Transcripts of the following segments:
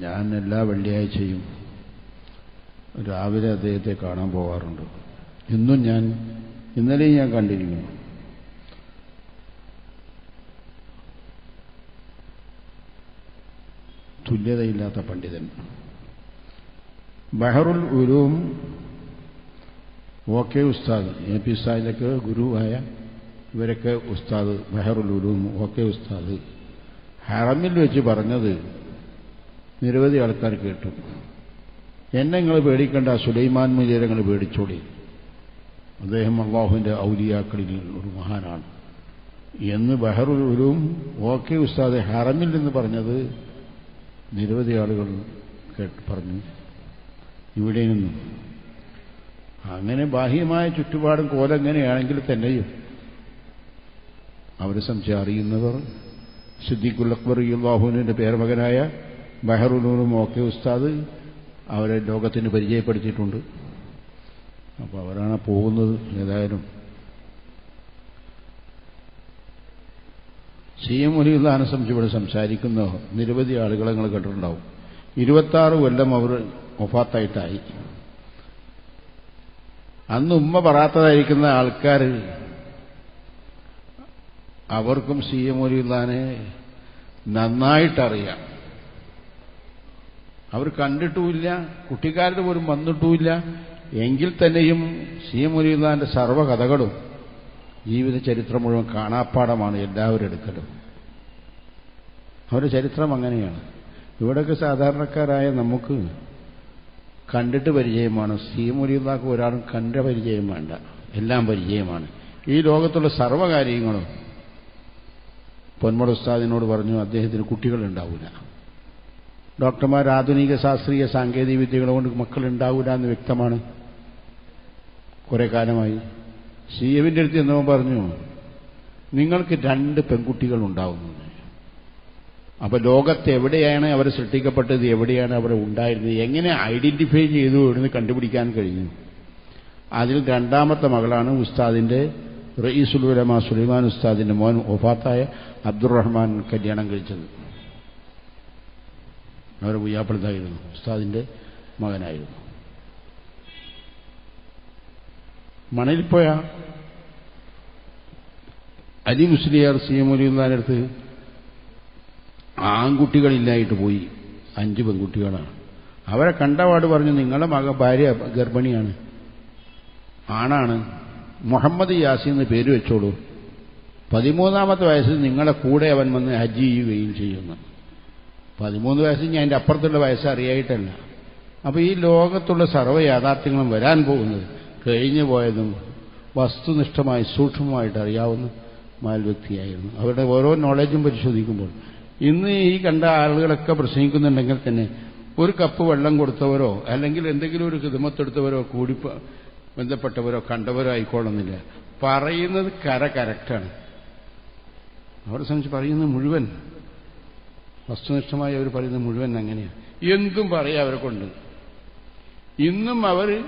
ഞാൻ എല്ലാ വെള്ളിയാഴ്ചയും രാവിലെ അദ്ദേഹത്തെ കാണാൻ പോകാറുണ്ട്. ഇന്നും ഞാൻ ഇന്നലെയും ഞാൻ കണ്ടിരിക്കുന്നു. തുല്യതയില്ലാത്ത പണ്ഡിതൻ. Bahrul Uloom okay Usthad A P ഉസ്താദിലൊക്കെ ഗുരുവായ ഇവരൊക്കെ ഉസ്താദ് ബഹറുൽ ഉലൂം ഓക്കെ ഉസ്താദ്. ഹറമിൽ വെച്ച് പറഞ്ഞത് നിരവധി ആൾക്കാർ കേട്ടു. എന്നെ നിങ്ങൾ പേടിക്കേണ്ട സുലൈമാൻ മുജീരെ നിങ്ങൾ പേടിച്ചോളി. അദ്ദേഹം അള്ളാഹുവിന്റെ ഔലിയാക്കളിൽ ഒരു മഹാനാണ്. എന്ന് ബഹറുൽ ഉലൂം ഓക്കെ ഉസ്താദ് ഹറമിൽ പറഞ്ഞത് നിരവധി ആളുകൾ കേട്ട് പറഞ്ഞു. ഇവിടെ നിന്നും. അങ്ങനെ ബാഹ്യമായ ചുറ്റുപാടും കോലെങ്ങനെയാണെങ്കിൽ തന്നെയും അവരെ സംശയം അറിയുന്നവർ സിദ്ദീഖുൽ അക്ബർ യുല്ലാഹുവിന്റെ പേരമകനായ ബഹറുലൂറും ഒക്കെ ഉസ്താദ് അവരെ ലോകത്തിന് പരിചയപ്പെടുത്തിയിട്ടുണ്ട്. അപ്പോൾ അവരാണ് പോകുന്നത് ഏതായാലും. സി എം ഒലിയുള്ളഹാനെ സംബന്ധിച്ച് ഇവിടെ സംസാരിക്കുന്ന നിരവധി ആളുകളെ നിങ്ങൾ കേട്ടിട്ടുണ്ടാവും. ഇരുപത്താറ് കൊല്ലം അവർ ഒഫാത്തായിട്ടായി അന്ന് ഉമ്മ പറയാത്തതായിരിക്കുന്ന ആൾക്കാർ അവർക്കും സി എം ഒലിയുള്ളഹാനെ നന്നായിട്ടറിയാം. അവർ കണ്ടിട്ടുമില്ല കുട്ടിക്കാരുടെ പോലും വന്നിട്ടുമില്ല. എങ്കിൽ തന്നെയും സി ഒലിയുള്ളഹാന്റെ സർവകഥകളും ജീവിത ചരിത്രം മുഴുവൻ കാണാപ്പാടമാണ് എല്ലാവരും എടുക്കലും അവരുടെ ചരിത്രം അങ്ങനെയാണ്. ഇവിടെയൊക്കെ സാധാരണക്കാരായ നമുക്ക് കണ്ടിട്ട് പരിചയമാണ്. സി മുരിയുള്ളാക്ക് ഒരാളും കണ്ട പരിചയം വേണ്ട. എല്ലാം പരിചയമാണ്. ഈ ലോകത്തുള്ള സർവകാര്യങ്ങളും പൊന്മട ഉസ്താദിനോട് പറഞ്ഞു അദ്ദേഹത്തിന് കുട്ടികളുണ്ടാവില്ല ഡോക്ടർമാർ ആധുനിക ശാസ്ത്രീയ സാങ്കേതിക വിദ്യകൾ കൊണ്ട് മക്കളുണ്ടാവില്ല എന്ന് വ്യക്തമാണ്. കുറെ കാലമായി. സി എമ്മിന്റെ അടുത്ത് എന്നവൻ പറഞ്ഞു നിങ്ങൾക്ക് രണ്ട് പെൺകുട്ടികൾ ഉണ്ടാവുന്നു അപ്പൊ ലോകത്ത് എവിടെയാണ് അവർ സൃഷ്ടിക്കപ്പെട്ടത് എവിടെയാണ് അവർ ഉണ്ടായിരുന്നത് എങ്ങനെ ഐഡന്റിഫൈ ചെയ്തു എന്ന് കണ്ടുപിടിക്കാൻ കഴിഞ്ഞു. അതിൽ രണ്ടാമത്തെ മകളാണ് ഉസ്താദിന്റെ റയീസുൽ ഉലമ സുലൈമാൻ ഉസ്താദിന്റെ മോൻ ഒഫാത്തായ അബ്ദുറഹ്മാൻ കല്യാണം കഴിച്ചത്. അവരെ ഉയ്യാപ്പെടുത്തായിരുന്നു ഉസ്താദിന്റെ മകനായിരുന്നു. മണലിപ്പോയ അലി മുസ്ലിയാർ സി എം ഒലിയുന്നതിനടുത്ത് ആൺകുട്ടികളില്ലായിട്ട് പോയി. അഞ്ച് പെൺകുട്ടികളാണ്. അവരെ കണ്ടപാട് പറഞ്ഞു നിങ്ങളുടെ മക ഭാര്യ ഗർഭിണിയാണ്. ആണാണ്. മുഹമ്മദ് യാസി എന്ന് പേര് വെച്ചോളൂ. പതിമൂന്നാമത്തെ വയസ്സിൽ നിങ്ങളെ കൂടെ അവൻ വന്ന് ഹജ്ജ് ചെയ്യുകയും ചെയ്യുന്നു. പതിമൂന്ന് വയസ്സ് ഞാൻ എന്റെ അപ്പുറത്തുള്ള വയസ്സ് അറിയായിട്ടല്ല. അപ്പോൾ ഈ ലോകത്തുള്ള സർവ യാഥാർത്ഥ്യങ്ങളും വരാൻ പോകുന്നത് കഴിഞ്ഞു പോയതും വസ്തുനിഷ്ഠമായി സൂക്ഷ്മമായിട്ട് അറിയാവുന്ന മാൽവ്യക്തിയായിരുന്നു. അവരുടെ ഓരോ നോളജും പരിശോധിക്കുമ്പോൾ ഇന്ന് ഈ കണ്ട ആളുകളൊക്കെ പ്രസംഗിക്കുന്നുണ്ടെങ്കിൽ തന്നെ ഒരു കപ്പ് വെള്ളം കൊടുത്തവരോ അല്ലെങ്കിൽ എന്തെങ്കിലും ഒരു ഹിതമത്തെടുത്തവരോ കൂടി ബന്ധപ്പെട്ടവരോ കണ്ടവരോ ആയിക്കോളുന്നില്ല. പറയുന്നത് കര കറക്റ്റാണ് അവരെ സംബന്ധിച്ച് പറയുന്നത് മുഴുവൻ വസ്തുനിഷ്ഠമായി അവർ പറയുന്നത് മുഴുവൻ അങ്ങനെയാണ് എന്തും പറയാം അവരെ കൊണ്ട്. ഇന്നും അവർ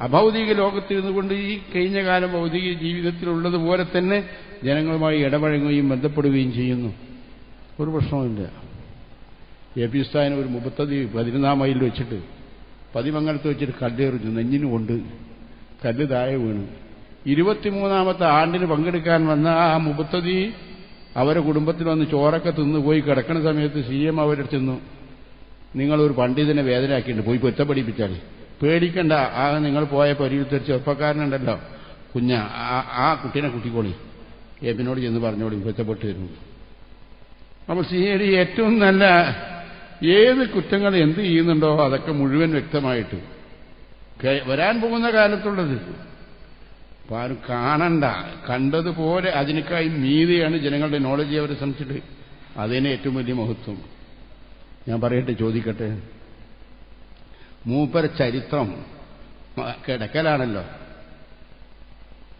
അഭൗതിക ലോകത്തിരുന്നു കൊണ്ട് ഈ കഴിഞ്ഞ കാലം ഭൗതിക ജീവിതത്തിലുള്ളതുപോലെ തന്നെ ജനങ്ങളുമായി ഇടപഴകുകയും ബന്ധപ്പെടുകയും ചെയ്യുന്നു. ഒരു പ്രശ്നവുമില്ല. എ പി സ്ഥാനം ഒരു മുപ്പത്തതി പതിനൊന്നാം മൈലിൽ വെച്ചിട്ട് പതിമംഗലത്ത് വെച്ചിട്ട് കല്ലെറിഞ്ഞു. നെഞ്ഞിന് കൊണ്ട്. കല്ല് താഴെ വീണു. ഇരുപത്തിമൂന്നാമത്തെ ആണ്ടിന് പങ്കെടുക്കാൻ വന്ന ആ മുപ്പത്തതി അവരെ കുടുംബത്തിൽ വന്ന് ചോറൊക്കെ തിന്ന് പോയി കിടക്കുന്ന സമയത്ത് സി എം അവരെ ചെന്നു. നിങ്ങളൊരു പണ്ഡിതനെ വേദനയാക്കിയിട്ടുണ്ട് പോയി പൊറ്റ പഠിപ്പിച്ചാൽ പേടിക്കണ്ട. ആ നിങ്ങൾ പോയ പരിവിത്തൊരു ചെറുപ്പക്കാരനുണ്ടല്ലോ. കുഞ്ഞ ആ കുട്ടീനെ കുട്ടിക്കോളി. എബിനോട് ചെന്ന് പറഞ്ഞോളി. പൊറ്റപ്പെട്ട് വരുന്നു അപ്പോൾ സി എ ഏറ്റവും നല്ല ഏത് കുറ്റങ്ങൾ എന്ത് ചെയ്യുന്നുണ്ടോ അതൊക്കെ മുഴുവൻ വ്യക്തമായിട്ട്. വരാൻ പോകുന്ന കാലത്തുള്ളത് അപ്പൊ ആരും കാണണ്ട. കണ്ടതുപോലെ അതിനേക്കായി മീതിയാണ് ജനങ്ങളുടെ നോളജ് അവരെ സംബന്ധിച്ചിട്ട് അതിനെ ഏറ്റവും വലിയ മഹത്വം. ഞാൻ പറയട്ടെ ചോദിക്കട്ടെ. മൂപ്പര ചരിത്രം കിടക്കലാണല്ലോ.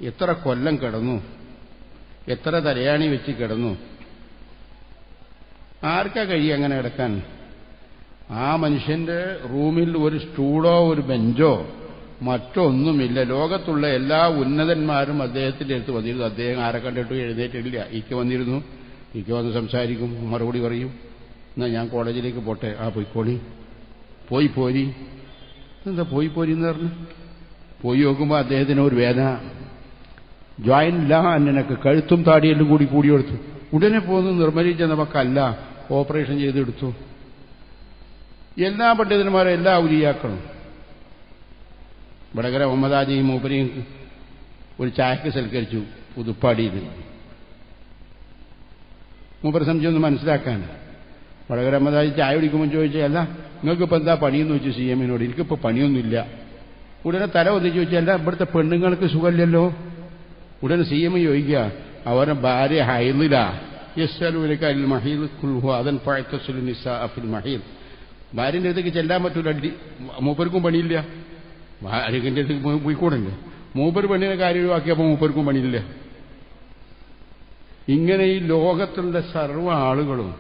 എത്ര കൊല്ലം കിടന്നു? എത്ര തലയാണി വെച്ച് കിടന്നു? ആർക്കാ കഴിയും അങ്ങനെ കിടക്കാൻ? ആ മനുഷ്യന്റെ റൂമിൽ ഒരു സ്റ്റൂളോ ഒരു ബെഞ്ചോ മറ്റോ ഒന്നുമില്ല ലോകത്തുള്ള എല്ലാ ഉന്നതന്മാരും അദ്ദേഹത്തിന്റെ അടുത്ത് വന്നിരുന്നു. അദ്ദേഹം ആരെ കണ്ടിട്ട് എഴുന്നേറ്റില്ല ഇക്ക് വന്നിരുന്നു. ഇക്ക് വന്ന് സംസാരിക്കും. മറുപടി പറയും. എന്നാ ഞാൻ കോളേജിലേക്ക് പോട്ടെ. ആ പോയിക്കോളി. പോയി പോരി. എന്താ പോയി പോരി എന്ന് പറഞ്ഞു? പോയി നോക്കുമ്പോൾ അദ്ദേഹത്തിന് ഒരു വേദന. ജോയിൻ ഇല്ല എന്നൊക്കെ കഴുത്തും താടിയെല്ലാം കൂടി കൂടിയെടുത്തു. ഉടനെ പോന്ന് നിർമ്മലിച്ച നമുക്കല്ല ഓപ്പറേഷൻ ചെയ്തെടുത്തു. എല്ലാ പണ്ഡിതന്മാരും എല്ലാ ഔലിയാക്കളും. വടകര മുഹമ്മദാജിയും മൂപ്പരെയും ഒരു ചായക്ക് സൽക്കരിച്ചു. പുതുപ്പാടിയിൽ സംശയം ഒന്ന് മനസ്സിലാക്കാൻ വടകര മുഹമ്മദാജി ചായ കുടിക്കുമ്പോൾ ചോദിച്ചാൽ അല്ല നിങ്ങൾക്കിപ്പോൾ എന്താ പണിയെന്ന് ചോദിച്ചു സി എമ്മിനോട്. എനിക്കിപ്പോൾ പണിയൊന്നുമില്ല. ഉടനെ തല ഒന്നിച്ച് ചോദിച്ചാൽ ഇവിടുത്തെ പെണ്ണുങ്ങൾക്ക് സുഖമില്ലല്ലോ? ഉടനെ സി എം ചോദിക്കുക അവരുടെ ഭാര്യ ഹൈലില യസ്സലൂലക അൽ മഹീൽ കുൽഹു അതൻ പഴത്തസുലു നിസാ അഫിൽ മഹീൽ ഭാര്യന്റെ അടുത്തേക്ക് ചെല്ലാൻ പറ്റൂല. മൂപ്പർക്കും പണിയില്ല. ഭാര്യന്റെ അടുത്തേക്ക് പോയി- പോയിക്കൂടല്ലേ മൂപ്പർ പെണ്ണിനെ കാര്യം ഒഴിവാക്കിയപ്പോൾ മൂപ്പർക്കും പണിയില്ല. ഇങ്ങനെ ഈ ലോകത്തുള്ള സർവ ആളുകളും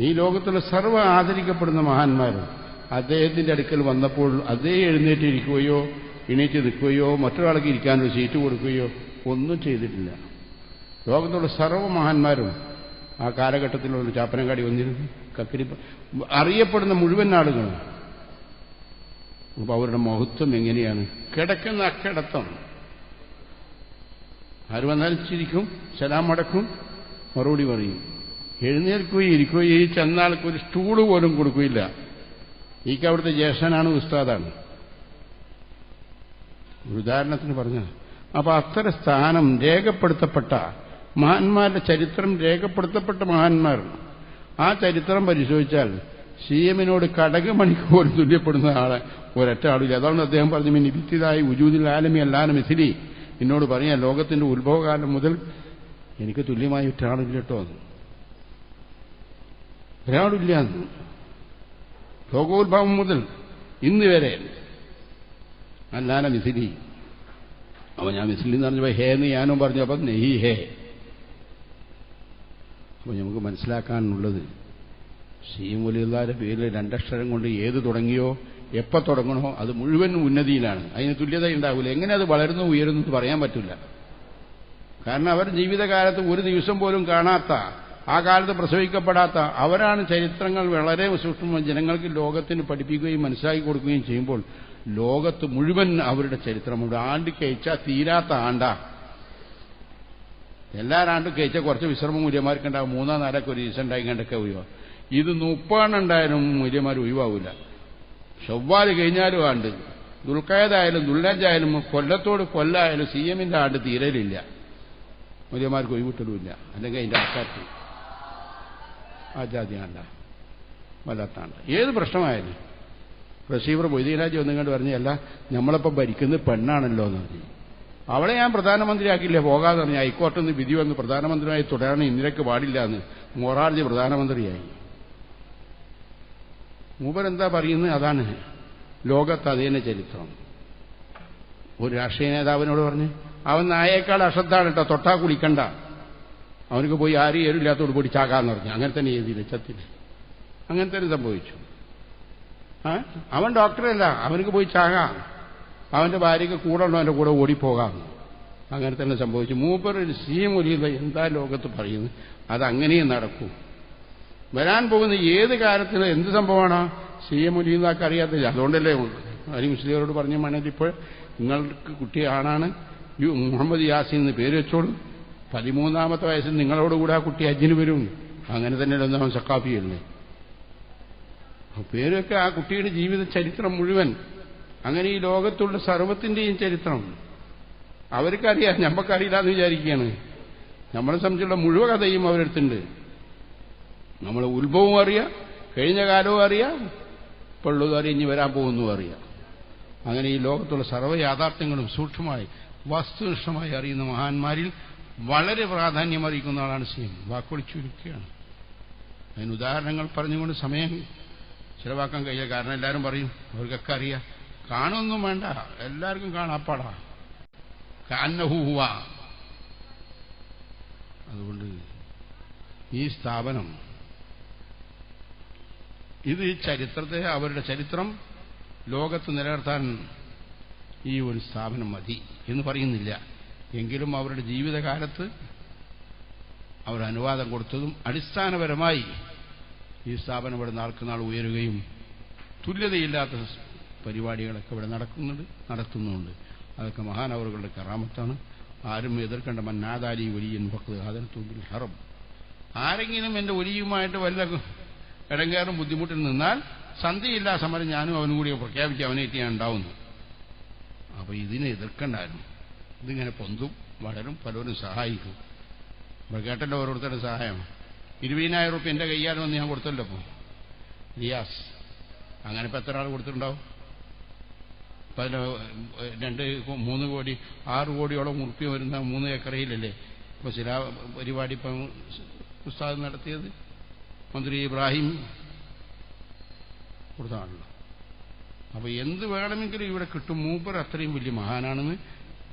ഈ ലോകത്തുള്ള സർവ ആദരിക്കപ്പെടുന്ന മഹാന്മാരും അദ്ദേഹത്തിന്റെ അടുക്കൽ വന്നപ്പോൾ അതേ എഴുന്നേറ്റ് ഇരിക്കുകയോ എണീറ്റ് നിൽക്കുകയോ മറ്റൊരാൾക്ക് ഇരിക്കാനൊരു സീറ്റ് കൊടുക്കുകയോ ഒന്നും ചെയ്തിട്ടില്ല. ലോകത്തുള്ള സർവ മഹാന്മാരും ആ കാലഘട്ടത്തിലുള്ള ചാപ്പനങ്കാടി വന്നിരുന്നു. കക്കിരി അറിയപ്പെടുന്ന മുഴുവൻ ആളുകളും അപ്പൊ അവരുടെ മഹത്വം എങ്ങനെയാണ്? കിടക്കുന്ന അക്കിടത്തം ആര് വന്നാൽ ചിരിക്കും സലാം മടക്കും മറുപടി പറയും. എഴുന്നേൽക്കുകയും ഇരിക്കുകയും ചെന്നാൾക്ക് ഒരു സ്റ്റൂൾ പോലും കൊടുക്കുകയില്ല. ഈക്ക് അവിടുത്തെ ജ്യേഷ്ഠനാണ് ഉസ്താദാണ്. ഒരു ഉദാഹരണത്തിന് പറഞ്ഞ അപ്പൊ അത്തരം സ്ഥാനം രേഖപ്പെടുത്തപ്പെട്ട മഹാന്മാരുടെ ചരിത്രം രേഖപ്പെടുത്തപ്പെട്ട മഹാന്മാർ ആ ചരിത്രം പരിശോധിച്ചാൽ സി എമ്മിനോട് കടകമണിക്ക് പോലും തുല്യപ്പെടുന്ന ആളെ ഒരൊറ്റ ആളില്ല. അതാണ് അദ്ദേഹം പറഞ്ഞു മിനി വിത്തിതായി ഉജൂദിൽ ആലമി അല്ലാനും മിഥിലി. എന്നോട് പറഞ്ഞ ലോകത്തിന്റെ ഉത്ഭവകാലം മുതൽ എനിക്ക് തുല്യമായി ഒറ്റാളില്ല കേട്ടോ അത്. ഒരാളില്ല ലോകോത്ഭവം മുതൽ ഇന്ന് വരെ അല്ലാന മിഥിലി. അപ്പൊ ഞാൻ മിഥിലി എന്ന് പറഞ്ഞപ്പോ ഹേ എന്ന് ഞാനും പറഞ്ഞു. അപ്പൊ നെഹി ഹേ. അപ്പൊ നമുക്ക് മനസ്സിലാക്കാനുള്ളത് സീം പേരിൽ രണ്ടക്ഷരം കൊണ്ട് ഏത് തുടങ്ങിയോ എപ്പ തുടങ്ങണോ അത് മുഴുവൻ ഉന്നതിയിലാണ്. അതിന് തുല്യത ഉണ്ടാവില്ല എങ്ങനെ അത് വളരുന്നു ഉയരുന്നു എന്ന് പറയാൻ പറ്റില്ല. കാരണം അവർ ജീവിതകാലത്ത് ഒരു ദിവസം പോലും കാണാത്ത ആ കാലത്ത് പ്രസവിക്കപ്പെടാത്ത അവരാണ് ചരിത്രങ്ങൾ വളരെ സൂക്ഷ്മ ജനങ്ങൾക്ക് ലോകത്തിന് പഠിപ്പിക്കുകയും മനസ്സിലാക്കി കൊടുക്കുകയും ചെയ്യുമ്പോൾ ലോകത്ത് മുഴുവൻ അവരുടെ ചരിത്രമുണ്ട്. ആണ്ട് കഴിച്ചാൽ തീരാത്ത ആണ്ടാ. എല്ലാരാണ്ടും കഴിച്ചാൽ കുറച്ച് വിശ്രമം മൂല്യമാർക്കുണ്ടാവും മൂന്നോ നാലൊക്കെ ഒരു ദിവസം ഉണ്ടായി കണ്ടൊക്കെ ഒഴിവാ ഇത് മുപ്പാണ്ടുണ്ടായാലും മൂല്യമാർ ഒഴിവാവില്ല ചൊവ്വാൽ കഴിഞ്ഞാലും ആണ്ട്. ദുൽഖായതായാലും ദുൽനജായാലും കൊല്ലത്തോട് കൊല്ലായാലും സി എമ്മിന്റെ ആണ്ട് തീരലില്ല. മൂല്യമാർക്ക് ഒഴിവിട്ടലുമില്ല. അല്ലെങ്കിൽ അതിന്റെ ആൾക്കാർക്ക് ആ ജാതി ആണ്ട വല്ലാത്താണ്ട. ഏത് പ്രശ്നമായാലും. റസീവർ മൊയ്തീനാജി ഒന്നും കണ്ട് പറഞ്ഞല്ല നമ്മളിപ്പോൾ ഭരിക്കുന്നത് പെണ്ണാണല്ലോ എന്ന് പറഞ്ഞു. അവളെ ഞാൻ പ്രധാനമന്ത്രിയാക്കില്ല പോകാതെ പറഞ്ഞു. ഹൈക്കോർട്ടിൽ നിന്ന് വിധി വന്ന് പ്രധാനമന്ത്രിയായി തുടരാൻ ഇന്ദിരക്ക് പാടില്ല എന്ന് മൊറാർജി പ്രധാനമന്ത്രിയായി. മൂപ്പരെന്താ പറയുന്നത്? അതാണ്. ലോകത്ത് അതേനെ ചരിത്രം. ഒരു രാഷ്ട്രീയ നേതാവിനോട് പറഞ്ഞു അവൻ നായേക്കാൾ അശ്രദ്ധാണ് കേട്ടോ തൊട്ടാ കുളിക്കണ്ട. അവനക്ക് പോയി ആരും ഏരില്ലാത്തോട് കൂടി ചാകാന്ന് പറഞ്ഞു. അങ്ങനെ തന്നെ എഴുതി വെച്ചത്തിൽ അങ്ങനെ തന്നെ സംഭവിച്ചു. അവൻ ഡോക്ടറല്ല അവനക്ക് പോയി ചാകാം. അവന്റെ ഭാര്യയ്ക്ക് കൂടെ ഉണ്ടോ അവന്റെ കൂടെ ഓടിപ്പോകാം. അങ്ങനെ തന്നെ സംഭവിച്ചു. മൂപ്പർ ഒരു സി എന്താ ലോകത്ത് പറയുന്നത്? അതങ്ങനെയും നടക്കൂ. വരാൻ പോകുന്ന ഏത് കാര്യത്തിൽ എന്ത് സംഭവമാണ്? സി എം ഒലിയുന്നതൊക്കെ അറിയാത്തില്ല അതുകൊണ്ടല്ലേ അരി മുസ്ലിമരോട് പറഞ്ഞ മണൽ ഇപ്പോൾ നിങ്ങൾക്ക് കുട്ടി ആണാണ്. മുഹമ്മദ് യാസിൻ എന്ന് പേര് വെച്ചോളൂ. പതിമൂന്നാമത്തെ വയസ്സിൽ നിങ്ങളോടുകൂടെ ആ കുട്ടി അജ്ജിന് വരും. അങ്ങനെ തന്നെ അവൻ സക്കാഫിയല്ലേ പേരൊക്കെ ആ കുട്ടിയുടെ ജീവിത ചരിത്രം മുഴുവൻ. അങ്ങനെ ഈ ലോകത്തുള്ള സർവത്തിന്റെയും ചരിത്രം. അവർക്കറിയാം. ഞമ്മക്കറിയില്ല എന്ന് വിചാരിക്കുകയാണ്. നമ്മളെ സംബന്ധിച്ചുള്ള മുഴുവൻ കഥയും അവരെടുത്തുണ്ട് നമ്മളെ ഉത്ഭവവും അറിയാം കഴിഞ്ഞ കാലവും അറിയാം ഇപ്പോഴുള്ളതും അറിയാം ഇനി വരാൻ പോകുന്നതും അറിയാം. അങ്ങനെ ഈ ലോകത്തുള്ള സർവ യാഥാർത്ഥ്യങ്ങളും സൂക്ഷ്മമായി വസ്തുനിഷ്ഠമായി അറിയുന്ന മഹാന്മാരിൽ വളരെ പ്രാധാന്യം അറിയിക്കുന്ന ആളാണ് സീം വാക്കുകൾ ചുരുക്കുകയാണ് അതിന് ഉദാഹരണങ്ങൾ പറഞ്ഞുകൊണ്ട് സമയം ചിലവാക്കാൻ കഴിയുക കാരണം എല്ലാവരും പറയും അവർക്കൊക്കെ അറിയാം. കാണുമൊന്നും വേണ്ട. എല്ലാവർക്കും കാണാപ്പാടാ. കാന്നഹൂവ അതുകൊണ്ട് ഈ സ്ഥാപനം ഇത് ഈ ചരിത്രത്തെ അവരുടെ ചരിത്രം ലോകത്ത് നിലനിർത്താൻ ഈ ഒരു സ്ഥാപനം മതി എന്ന് പറയുന്നില്ല. എങ്കിലും അവരുടെ ജീവിതകാലത്ത് അവർ അനുവാദം കൊടുത്തതും അടിസ്ഥാനപരമായി ഈ സ്ഥാപനം ഇവിടെ നാൾക്ക് നാൾ ഉയരുകയും തുല്യതയില്ലാത്ത പരിപാടികളൊക്കെ ഇവിടെ നടക്കുന്നുണ്ട് നടത്തുന്നുണ്ട്. അതൊക്കെ മഹാനവറുകളുടെ കറാമത്താണ്. ആരും എതിർക്കേണ്ട മന്നാദാലി വലിയൻ ഭക്ത് അതിനത്തുമ്പിൽ ഹറം. ആരെങ്കിലും എന്റെ ഒലിയുമായിട്ട് വല്ല ഇടങ്കേറും ബുദ്ധിമുട്ടിൽ നിന്നാൽ സന്ധിയില്ലാ സമരം ഞാനും അവനും കൂടി പ്രഖ്യാപിച്ച് അവനേറ്റ് ഞാൻ ഉണ്ടാവുന്നു. അപ്പോൾ ഇതിനെ എതിർക്കണ്ടായിരുന്നു. ഇതിങ്ങനെ പൊന്തും വളരും പലരും സഹായിക്കും. ഇവിടെ കേട്ടല്ലോ ഓരോരുത്തരുടെ സഹായം. ഇരുപതിനായിരം റുപ്യ എന്റെ കയ്യാൽ വന്ന് ഞാൻ കൊടുത്തല്ലോ അപ്പോൾ റിയാസ് അങ്ങനെ ഇപ്പം എത്ര ആൾ കൊടുത്തിട്ടുണ്ടാവും? ഇപ്പം രണ്ട് മൂന്ന് കോടി ആറ് കോടിയോളം ഉറുപ്പ്യ വരുന്ന മൂന്ന് ഏക്കറയിലല്ലേ? ഇപ്പോൾ ശിലാ പരിപാടി ഇപ്പം ഉസ്താദ് നടത്തിയത്? മന്ത്രി ഇബ്രാഹിം കൊടുത്താണല്ലോ. അപ്പൊ എന്ത് വേണമെങ്കിലും ഇവിടെ കിട്ടും. മൂപ്പർ അത്രയും വലിയ മഹാനാണെന്ന്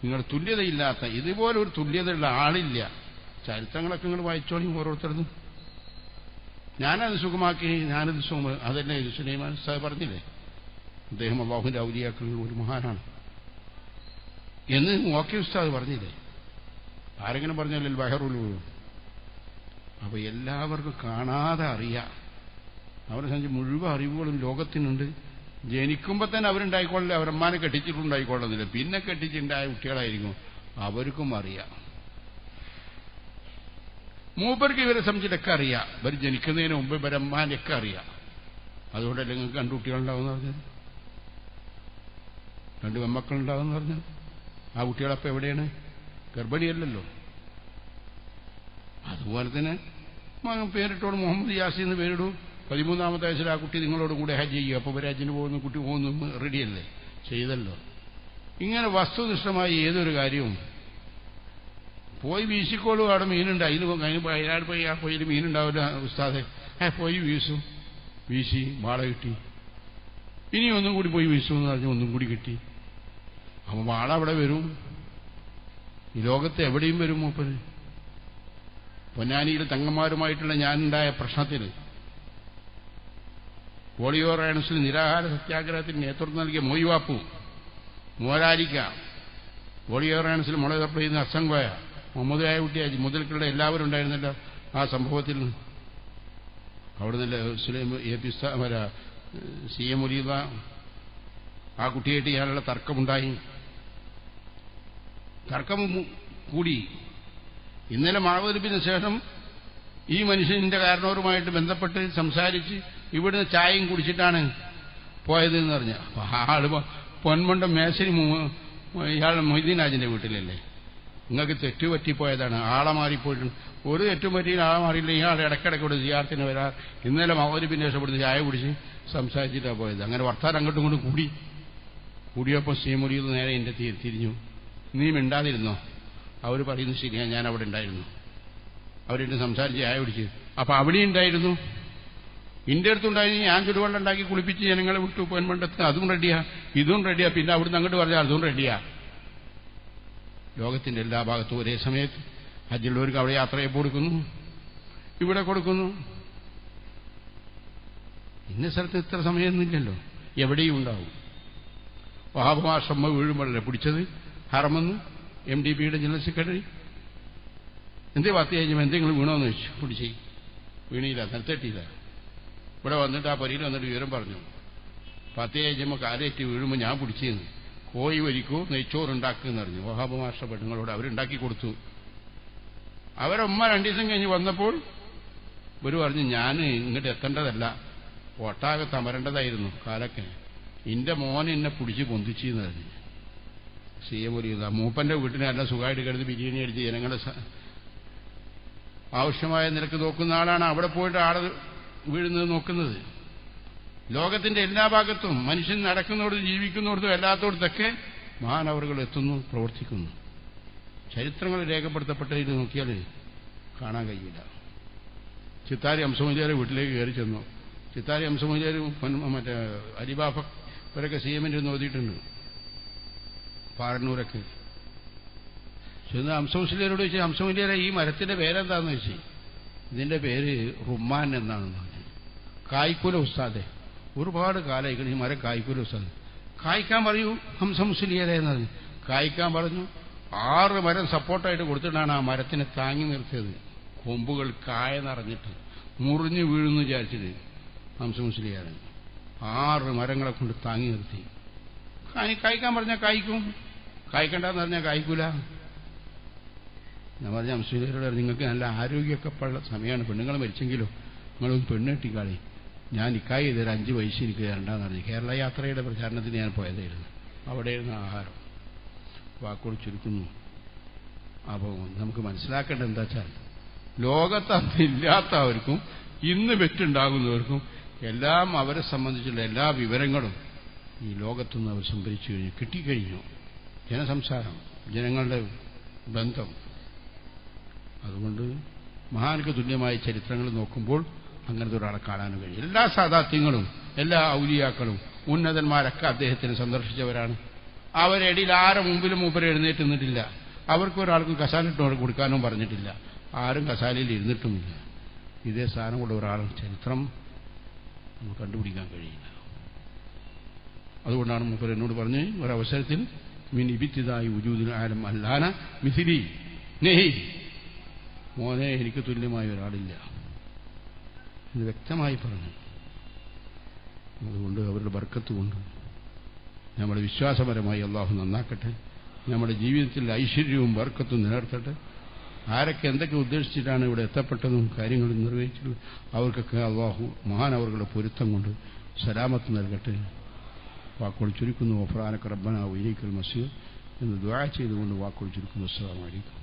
നിങ്ങൾ തുല്യതയില്ലാത്ത ഇതുപോലെ ഒരു തുല്യതയുള്ള ആളില്ല. ചരിത്രങ്ങളൊക്കെ നിങ്ങൾ വായിച്ചോളി ഓരോരുത്തർക്കും ഞാനത് സുഖമാക്കി ഞാനത് സുഖം. അതന്നെ സുലൈമാൻ സാഹ് പറഞ്ഞില്ലേ? അദ്ദേഹം അള്ളാഹുവിന്റെ ഔലിയാക്കളിൽ ഒരു മഹാനാണ്. എന്ന് ഓക്കെ ഉസ്താദ് പറഞ്ഞില്ലേ? ആരെങ്കിലും പറഞ്ഞല്ലോ ബഹറുൽ അപ്പൊ എല്ലാവർക്കും കാണാതെ അറിയാം. അവരെ സംബന്ധിച്ച് മുഴുവൻ അറിവുകളും ലോകത്തിനുണ്ട്. ജനിക്കുമ്പോൾ തന്നെ അവരുണ്ടായിക്കൊള്ളില്ല? അവരമ്മാനെ കെട്ടിച്ചിട്ടുണ്ടായിക്കൊള്ളുന്നില്ല പിന്നെ കെട്ടിച്ചുണ്ടായ കുട്ടികളായിരിക്കും അവർക്കും അറിയാം. മൂപ്പർക്ക് ഇവരെ സംബന്ധിച്ചൊക്കെ അറിയാം. ഇവർ ജനിക്കുന്നതിന് മുമ്പ് ഇവരമ്മാനെയൊക്കെ അറിയാം. അതുകൊണ്ടല്ലേ നിങ്ങൾക്ക് രണ്ട് കുട്ടികളുണ്ടാവുമെന്ന് പറഞ്ഞത്? രണ്ട് പെമ്മക്കളുണ്ടാവുമെന്ന് പറഞ്ഞത്? ആ കുട്ടികളപ്പം എവിടെയാണ്? ഗർഭിണിയല്ലല്ലോ. അതുപോലെ തന്നെ പേരിട്ടോട് മുഹമ്മദ് യാസി എന്ന് പേരിടൂ. പതിമൂന്നാമത്തെ വയസ്സിൽ ആ കുട്ടി നിങ്ങളോട് കൂടെ ഹജ്ജ് ചെയ്യും അപ്പോൾ ഹജ്ജിന് പോകുന്ന കുട്ടി പോകുന്നു റെഡിയല്ലേ ചെയ്തല്ലോ. ഇങ്ങനെ വസ്തുനിഷ്ഠമായ ഏതൊരു കാര്യവും പോയി വീശിക്കോളൂ അവിടെ മീനുണ്ട്. അതിന് അതിന് വയനാട് പോയി ആ പോയി മീനുണ്ടാവില്ല ഉസ്താദെ. ഏ പോയി വീശും. വീശി വാള കിട്ടി. ഇനി ഒന്നും കൂടി പോയി വീശുമെന്ന് പറഞ്ഞ് ഒന്നും കൂടി കിട്ടി. അപ്പൊ വാള അവിടെ വരും. ഈ ലോകത്ത് എവിടെയും വരും മൂപ്പര്. പൊന്നാനിയിൽ തങ്ങന്മാരുമായിട്ടുള്ള ഞാനുണ്ടായ പ്രശ്നത്തിൽ പോളിയോ റയണസിൽ നിരാഹാര സത്യാഗ്രഹത്തിന് നേതൃത്വം നൽകിയ മൊയ്വാപ്പു മോരാരിക്ക പോളിയോ റയണസിൽ മുളക് സപ്ലൈ ചെയ്യുന്ന അസംഗോയ മുഹമ്മദ് ആയുട്ടി മുതൽക്കളുടെ എല്ലാവരും ഉണ്ടായിരുന്നല്ലോ ആ സംഭവത്തിൽ. അവിടെ നിന്നല്ല Sulaim A P C M മുരീബ ആ കുട്ടിയായിട്ട് ഇയാളുടെ തർക്കമുണ്ടായി. തർക്കം കൂടി. ഇന്നലെ മാവതിപ്പിന് ശേഷം ഈ മനുഷ്യന്റെ കാരണവരുമായിട്ട് ബന്ധപ്പെട്ട് സംസാരിച്ച് ഇവിടുന്ന് ചായയും കുടിച്ചിട്ടാണ് പോയത് എന്ന് പറഞ്ഞ ആൾ പൊൻമുണ്ട മേശരി ഇയാൾ മൊയ്തീനാജിന്റെ വീട്ടിലല്ലേ? നിങ്ങൾക്ക് തെറ്റുപറ്റിപ്പോയതാണ് ആളെ മാറിപ്പോയിട്ടുണ്ട് ഒരു തെറ്റും പറ്റിയും ആളെ മാറിയില്ല. ഇയാൾ ഇടയ്ക്കിടയ്ക്ക് ഇവിടെ ജിയാർത്തിന് വരാർ ഇന്നലെ മൗലിപ്പിന് ശേഷം ഇവിടുന്ന് ചായ കുടിച്ച് സംസാരിച്ചിട്ടാണ് പോയത്. അങ്ങനെ വർത്താനം അങ്ങോട്ടും ഇങ്ങോട്ടും കൂടി. കൂടിയപ്പോൾ ശ്രീമുറിയിൽ നേരെ എന്റെ തിരിഞ്ഞു. നീ മിണ്ടാതിരുന്നോ? അവർ പറയുന്നു ശരിയാണ് ഞാൻ അവിടെ ഉണ്ടായിരുന്നു. അവരെന്നെ സംസാരിച്ച് ചായ പിടിച്ച് അപ്പൊ അവിടെ ഉണ്ടായിരുന്നു. ഇന്റെ അടുത്തുണ്ടായിരുന്നു ഞാൻ ചുടുവെള്ളം ഉണ്ടാക്കി കുളിപ്പിച്ച് ജനങ്ങളെ വിട്ടു. പൊന്മണ്ടത്ത് അതും റെഡിയാ ഇതും റെഡിയാ. പിന്നെ അവിടുന്ന് അങ്ങോട്ട് പറഞ്ഞാൽ അതും റെഡിയാ. ലോകത്തിന്റെ എല്ലാ ഭാഗത്തും ഒരേ സമയത്ത് ഹജ്ജുള്ളവർക്ക് അവിടെ യാത്രയെ കൊടുക്കുന്നു. ഇവിടെ കൊടുക്കുന്നു. ഇന്ന സ്ഥലത്ത് ഇത്ര സമയമൊന്നുമില്ലല്ലോ. എവിടെയും ഉണ്ടാവും. വഹാബമാഷമ്മ വീഴുമ്പോഴല്ലേ പിടിച്ചത് ഹറമെന്ന് എം ഡി പിയുടെ ജനറൽ സെക്രട്ടറി എന്തേ പത്ത് കഴിഞ്ഞപ്പോൾ എന്തെങ്കിലും വീണോന്ന് വെച്ചു പിടിച്ചേ വീണില്ല നിലത്തെട്ടിയില്ല ഇവിടെ വന്നിട്ട് ആ പരിയിൽ വന്നിട്ട് വിവരം പറഞ്ഞു. പത്ത് കഴിഞ്ഞപ്പോൾ കാലേറ്റ് വീഴുമ്പോൾ ഞാൻ പിടിച്ചിരുന്നു കോഴി വരിക്കൂ നെയ്ച്ചോറുണ്ടാക്കുമെന്ന് പറഞ്ഞു. വഹാബ് മാഷ്ട പെണ്ണുങ്ങളോട് അവരുണ്ടാക്കി കൊടുത്തു. അവരമ്മ രണ്ടു ദിവസം കഴിഞ്ഞ് വന്നപ്പോൾ ഇവർ പറഞ്ഞു ഞാൻ ഇങ്ങോട്ട് എത്തേണ്ടതല്ല. ഒട്ടാകെ തമരേണ്ടതായിരുന്നു കാലൊക്കെ. എന്റെ മോൻ എന്നെ പിടിച്ച് പൊന്തിച്ചെന്ന് പറഞ്ഞു. സി പോലും മൂപ്പന്റെ വീട്ടിനെ നല്ല സുഖമായിട്ട് കിടന്ന് ബിരിയാണി അടിച്ച് ജനങ്ങളെ ആവശ്യമായ നിരക്ക് നോക്കുന്ന ആളാണ് അവിടെ പോയിട്ട് ആൾ വീഴുന്നത് നോക്കുന്നത്. ലോകത്തിന്റെ എല്ലാ ഭാഗത്തും മനുഷ്യൻ നടക്കുന്നിടത്തും ജീവിക്കുന്നിടത്തും എല്ലാത്തോടത്തൊക്കെ മഹാനവറുകൾ എത്തുന്നു പ്രവർത്തിക്കുന്നു. ചരിത്രങ്ങൾ രേഖപ്പെടുത്തപ്പെട്ടതിൽ നോക്കിയാൽ കാണാൻ കഴിയില്ല. ചിത്താരി അംസമുലിയാരെ വീട്ടിലേക്ക് കയറി ചെന്നു. ചിത്താരി അംസമുലിയാർ മറ്റേ അലിബാഫ ഇവരൊക്കെ സി എമ്മിന്റെ ഒന്ന് ഓതിയിട്ടുണ്ട്. പാറന്നൂരൊക്കെ ചെന്ന് അംസമുസ്ലിയരോട് ചോദിച്ചു ഹംസമുസ്ലിയരെ ഈ മരത്തിന്റെ പേരെന്താന്ന് ചോദിച്ചു. ഇതിന്റെ പേര് റുമാൻ എന്നാണ് പറഞ്ഞു കായ്ക്കുല ഉസ്താദെ. ഒരുപാട് കാലമായിക്കണം ഈ മരം കായ്ക്കുല ഉസ്താദ്. കായ്ക്കാൻ പറയൂ ഹംസമുസ്ലിയരെ എന്നത് കായ്ക്കാൻ പറഞ്ഞു. ആറ് മരം സപ്പോർട്ടായിട്ട് കൊടുത്തിട്ടാണ് ആ മരത്തിനെ താങ്ങി നിർത്തിയത്. കൊമ്പുകൾ കായ നിറഞ്ഞിട്ട് മുറിഞ്ഞു വീഴുന്നു വിചാരിച്ചത് ഹംസമുസ്ലിയാരൻ ആറ് മരങ്ങളെ കൊണ്ട് താങ്ങി നിർത്തി. കായ്- കായ്ക്കാൻ പറഞ്ഞാൽ കായ്ക്കും. കായ്ക്കണ്ടെന്ന് പറഞ്ഞാൽ കായ്ക്കൂല ഞാൻ പറഞ്ഞ അംശീലരോട് നിങ്ങൾക്ക് നല്ല ആരോഗ്യമൊക്കെ ഉള്ള സമയമാണ്. പെണ്ണുങ്ങൾ മരിച്ചെങ്കിലോ നിങ്ങളൊന്ന് പെണ്ണ് കിട്ടിക്കാളി. ഞാൻ ഇക്കായ് ചെയ്തൊരു അഞ്ച് വയസ്സ് എനിക്ക് തരണ്ടെന്ന് പറഞ്ഞു. കേരള യാത്രയുടെ പ്രചാരണത്തിന് ഞാൻ പോയതായിരുന്നു. അവിടെയിരുന്ന ആഹാരം. വാക്കോട് ചുരുക്കുന്നു. അപ്പോൾ നമുക്ക് മനസ്സിലാക്കേണ്ടത് എന്താ വെച്ചാൽ ലോകത്ത് അന്ന് ഇല്ലാത്തവർക്കും ഇന്ന് വെറ്റുണ്ടാകുന്നവർക്കും എല്ലാം അവരെ സംബന്ധിച്ചുള്ള എല്ലാ വിവരങ്ങളും ഈ ലോകത്തുനിന്ന് അവർ സംഭരിച്ചു കഴിഞ്ഞു കിട്ടിക്കഴിഞ്ഞു. ജനസംസാരം ജനങ്ങളുടെ ബന്ധം. അതുകൊണ്ട് മഹാനക്ക് തുല്യമായ ചരിത്രങ്ങൾ നോക്കുമ്പോൾ അങ്ങനത്തെ ഒരാളെ കാണാനും കഴിയും എല്ലാ സാധാത്യങ്ങളും എല്ലാ ഔലിയാക്കളും ഉന്നതന്മാരൊക്കെ അദ്ദേഹത്തിന് സന്ദർശിച്ചവരാണ്. അവരിടയിൽ ആരെ മുമ്പിലും മൂപ്പര് എഴുന്നേറ്റ് നിന്നിട്ടില്ല. അവർക്ക് ഒരാൾക്കും കസാലിട്ട് കൊടുക്കാനും പറഞ്ഞിട്ടില്ല. ആരും കസാലയിൽ ഇരുന്നിട്ടുമില്ല. ഇതേ സ്ഥാനം കൊണ്ട് ഒരാൾ ചരിത്രം നമുക്ക് കണ്ടുപിടിക്കാൻ കഴിയില്ല. അതുകൊണ്ടാണ് മൂപ്പർ എന്നോട് പറഞ്ഞ് ഒരവസരത്തിൽ മിൻ ഇബിത്തിതായി ഉജൂദിന് ആലം അല്ലാന മിസിലി നെഹി. മോനെ എനിക്ക് തുല്യമായ ഒരാളില്ല. എന്ന് വ്യക്തമായി പറഞ്ഞു. അതുകൊണ്ട് അവരുടെ ബർക്കത്ത് കൊണ്ട് നമ്മുടെ വിശ്വാസപരമായി അള്ളാഹു നന്നാക്കട്ടെ. നമ്മുടെ ജീവിതത്തിൽ ഐശ്വര്യവും ബർക്കത്തും നിലനിർത്തട്ടെ. ആരൊക്കെ എന്തൊക്കെ ഉദ്ദേശിച്ചിട്ടാണ് ഇവിടെ എത്തപ്പെട്ടതും കാര്യങ്ങളും നിർവഹിച്ചത് അവർക്കൊക്കെ അള്ളാഹു മഹാൻ അവരുടെ പൊരുത്തം കൊണ്ട് സലാമത്ത് നൽകട്ടെ. വാക്കുകൾ ചുരുക്കുന്നു ഒഫ്രാനക്ക് റബ്ബന വൈലിക്കൽ മസീർ എന്ന് ദ്വാ ചെയ്തുകൊണ്ട് വാക്കുകൾ ചുരുക്കുന്നു അസ്സാം വലൈക്കും